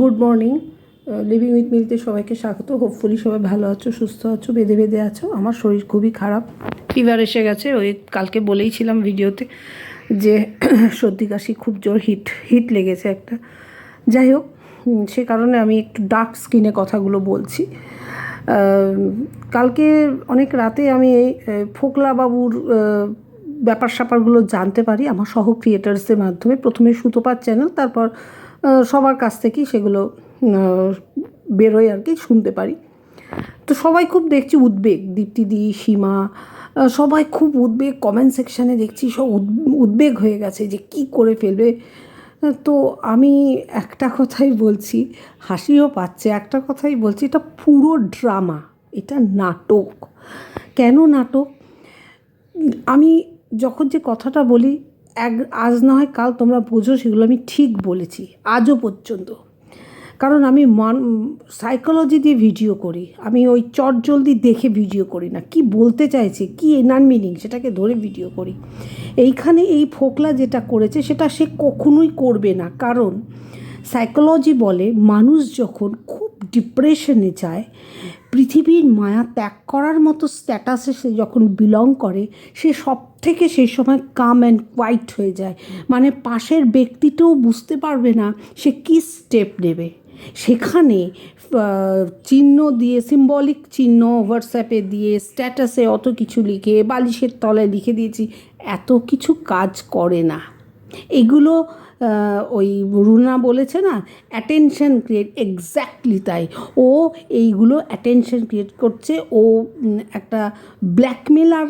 Good morning living with মিলতে সবাইকে স্বাগত। হোপফুলি সবাই ভালো আছো, সুস্থ আছো, বেঁধে বেঁধে আছো। আমার শরীর খুবই খারাপ। ফিভার এসে গেছে। ওই কালকে বলেইছিলাম ভিডিওতে যে সর্দি কাশি খুব জোর হিট হিট লেগেছে একটা। যাই হোক সে কারণে আমি একটু ডার্ক স্কিনে কথাগুলো বলছি। কালকে অনেক রাতে আমি ফোকলা বাবুর ব্যাপার স্যাপারগুলো জানতে পারি। আমার সহ ক্রিয়েটার্সদের মাধ্যমে। প্রথমে সুতোপার চ্যানেল তারপর সবার কাছ থেকেই সেগুলো বেরোয় আর কি, শুনতে পারি। তো সবাই খুব দেখছি উদ্বেগ দীপ্তিদি সীমা সবাই খুব উদ্বেগ কমেন্ট সেকশানে দেখছি সব উদ- উদ্বেগ হয়ে গেছে যে কি করে ফেলবে। তো আমি একটা কথাই বলছি, হাসিও পাচ্ছে, একটা কথাই বলছি, এটা পুরো ড্রামা এটা নাটক। কেন নাটক? আমি যখন যে কথাটা বলি এক, আজ না হয় কাল তোমরা বোঝো সেগুলো আমি ঠিক বলেছি, আজও পর্যন্ত। কারণ আমি মান সাইকোলজি দিয়ে ভিডিও করি, আমি ওই চট জলদি দেখে ভিডিও করি না, কি বলতে চাইছে, কি এনার মিনিং সেটাকে ধরে ভিডিও করি। এইখানে এই ফোকলা যেটা করেছে, সেটা সে কখনোই করবে না, কারণ সাইকোলজি বলে মানুষ যখন খুব ডিপ্রেশনে যায় পৃথিবীর মায়া ত্যাগ করার মতো স্ট্যাটাসে সে যখন বিলং করে, সে সব থেকে সেই সময় কাম অ্যান্ড কোয়াইট হয়ে যায়। মানে পাশের ব্যক্তিটাও বুঝতে পারবে না সে কী স্টেপ নেবে। সেখানে চিহ্ন দিয়ে সিম্বলিক চিহ্ন হোয়াটসঅ্যাপে দিয়ে, স্ট্যাটাসে অত কিছু লিখে, বালিশের তলায় লিখে দিয়েছি, এত কিছু কাজ করে না। এগুলো ওই রুনা বলেছে না অ্যাটেনশন ক্রিয়েট এক্স্যাক্টলি তাই। ও এইগুলো অ্যাটেনশন ক্রিয়েট করছে। ও একটা ব্ল্যাকমেলার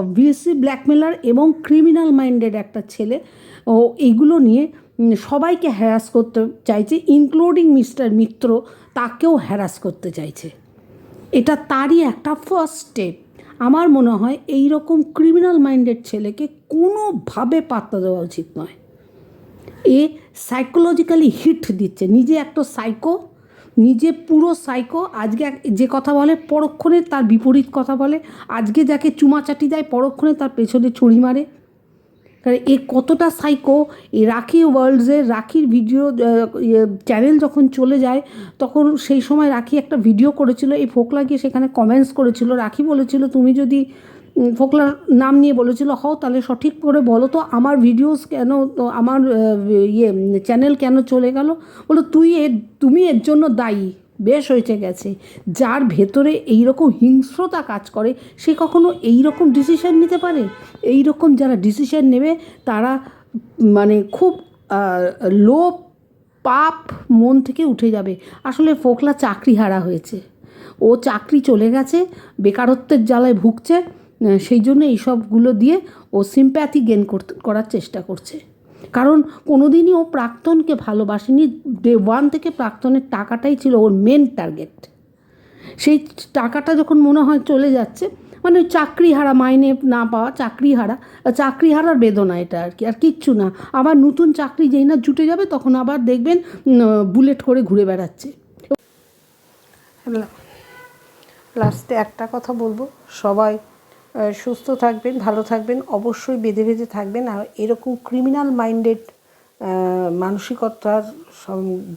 অবভিয়াসলি ব্ল্যাকমেলার এবং ক্রিমিনাল মাইন্ডেড একটা ছেলে। ও এইগুলো নিয়ে সবাইকে হ্যারাস করতে চাইছে ইনক্লুডিং মিস্টার মিত্র, তাকেও হ্যারাস করতে চাইছে। এটা তারই একটা ফার্স্ট স্টেপ আমার মনে হয় এই রকম ক্রিমিনাল মাইন্ডেড ছেলেকে কোনোভাবে পাত্তা দেওয়া উচিত নয়। এ সাইকোলজিক্যালি হিট দিচ্ছে। নিজে একটা সাইকো নিজে পুরো সাইকো আজকে যে কথা বলে পরক্ষণে তার বিপরীত কথা বলে। আজকে যাকে চুমাচাটি দেয় পরক্ষণে তার পেছনে ছুরি মারে। কারণ এ কতটা সাইকো এই রাখি ওয়ার্ল্ডসের রাখির ভিডিও চ্যানেল যখন চলে যায়, তখন সেই সময় রাখি একটা ভিডিও করেছিল, এই ফোকলা গিয়ে সেখানে কমেন্টস করেছিল। রাখি বলেছিল, তুমি যদি ফোকলার নাম নিয়ে বলেছিল, হও, তাহলে সঠিক করে বলো তো, আমার ভিডিওস কেন তো আমার ইয়ে চ্যানেল কেন চলে গেল? বলো তুই এর, তুমি এর জন্য দায়ী, বেশ হয়েছে গেছে। যার ভেতরে এই রকম হিংস্রতা কাজ করে, সে কখনো এই রকম ডিসিশন নিতে পারে? এই রকম যারা ডিসিশন নেবে, তারা মানে খুব লোভ, পাপ মন থেকে উঠে যাবে। আসলে ফোকলা চাকরি হারা হয়েছে। ও চাকরি চলে গেছে, বেকারত্বের জ্বালায় ভুগছে সেই জন্য এইসবগুলো দিয়ে ও সিম্প্যাথি গেন করতে, করার চেষ্টা করছে। কারণ কোনোদিনই ও প্রাক্তনকে ভালোবাসেনি ডে ওয়ান থেকে প্রাক্তনের টাকাটাই ছিল ওর মেন টার্গেট সেই টাকাটা যখন মনে হয় চলে যাচ্ছে মানে ওই চাকরি হারা মাইনে না পাওয়া চাকরি হারা চাকরি হারার বেদনা এটা আর কি, আর কিচ্ছু না। আবার নতুন চাকরি যেই না জুটে যাবে, তখন আবার দেখবেন বুলেট করে ঘুরে বেড়াচ্ছে। লাস্টে একটা কথা বলব, সবাই সুস্থ থাকবেন, ভালো থাকবেন, অবশ্যই বেঁধে বেঁধে থাকবেন। আর এরকম ক্রিমিনাল মাইন্ডেড মানসিকতার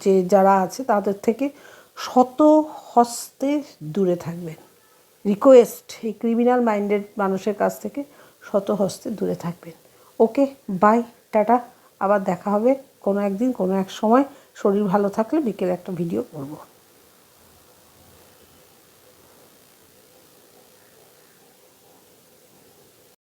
যে যারা আছে তাদের থেকে শত হস্তে দূরে থাকবেন। রিকোয়েস্ট এই ক্রিমিনাল মাইন্ডেড মানুষের কাছ থেকে শত হস্তে দূরে থাকবেন। Okay bye tata. আবার দেখা হবে কোনো একদিন, কোনো এক সময়। শরীর ভালো থাকলে বিকেলে একটা ভিডিও করব।